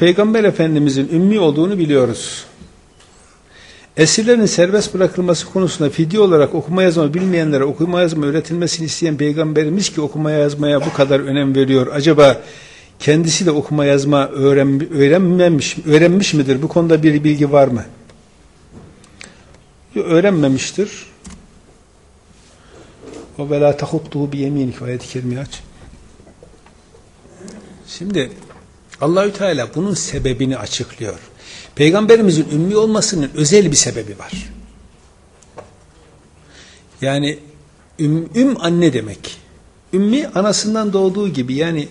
Peygamber Efendimizin ümmi olduğunu biliyoruz. Esirlerin serbest bırakılması konusunda fidye olarak okuma yazma bilmeyenlere okuma yazma öğretilmesini isteyen Peygamberimiz ki okuma yazmaya bu kadar önem veriyor. Acaba kendisi de okuma yazma öğren, öğrenmemiş, öğrenmiş midir? Bu konuda bir bilgi var mı? Öğrenmemiştir. O ve la tahuttuhu bi yeminik ayet-i kerimeyi aç. Şimdi Allahü Teala bunun sebebini açıklıyor. Peygamberimizin ümmi olmasının özel bir sebebi var. Yani üm, üm anne demek. Ümmi anasından doğduğu gibi yani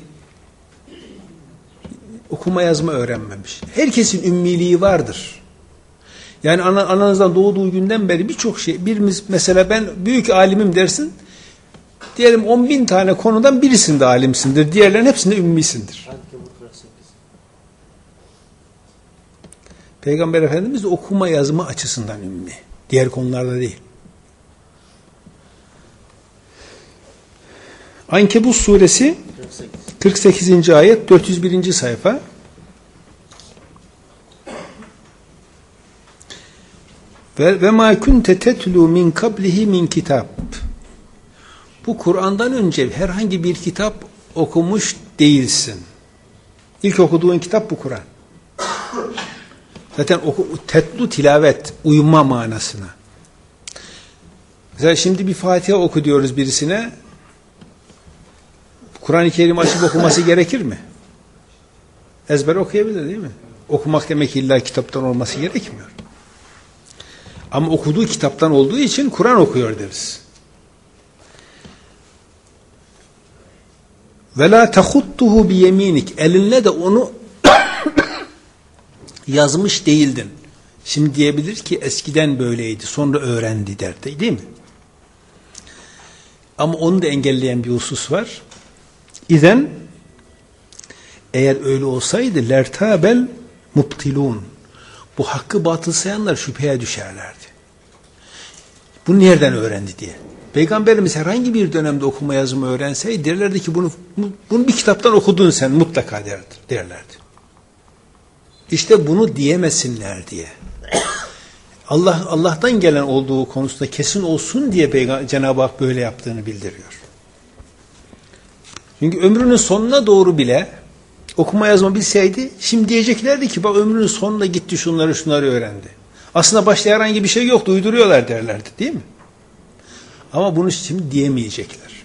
okuma yazma öğrenmemiş. Herkesin ümmiliği vardır. Yani ana, ananızdan doğduğu günden beri birçok şey, birimiz mesela ben büyük alimim dersin, diyelim 10 bin tane konudan birisinde alimsindir, diğerlerin hepsinde ümmisindir. Peygamber Efendimiz okuma yazma açısından ümmi. Diğer konularda değil. Ankebus suresi 48. ayet 401. sayfa ve ve ma kunte tetlu min kablihi min kitap bu Kur'an'dan önce herhangi bir kitap okumuş değilsin. İlk okuduğun kitap bu Kur'an. Zaten oku, tetlu tilavet, uyuma manasına. Mesela şimdi bir Fatiha oku diyoruz birisine. Kur'an-ı Kerim açıp okuması gerekir mi? Ezber okuyabilir değil mi? Okumak demek illa kitaptan olması gerekmiyor. Ama okuduğu kitaptan olduğu için Kur'an okuyor deriz. Ve la tahuttuhu bi yeminik. Elinle de onu yazmış değildin. Şimdi diyebilir ki eskiden böyleydi, sonra öğrendi derdi değil mi? Ama onu da engelleyen bir husus var. İzen eğer öyle olsaydı lertabel mubtilun. Bu hakkı batıl sayanlar şüpheye düşerlerdi. Bunu nereden öğrendi diye. Peygamberimiz herhangi bir dönemde okuma yazımı öğrenseydi derlerdi ki bunu, bunu bir kitaptan okudun sen mutlaka derlerdi. İşte bunu diyemesinler diye. Allah Allah'tan gelen olduğu konusunda kesin olsun diye Cenab-ı Hak böyle yaptığını bildiriyor. Çünkü ömrünün sonuna doğru bile okuma yazma bilseydi şimdi diyeceklerdi ki bak ömrünün sonunda gitti şunları şunları öğrendi. Aslında başta herhangi bir şey yoktu uyduruyorlar derlerdi değil mi? Ama bunu şimdi diyemeyecekler.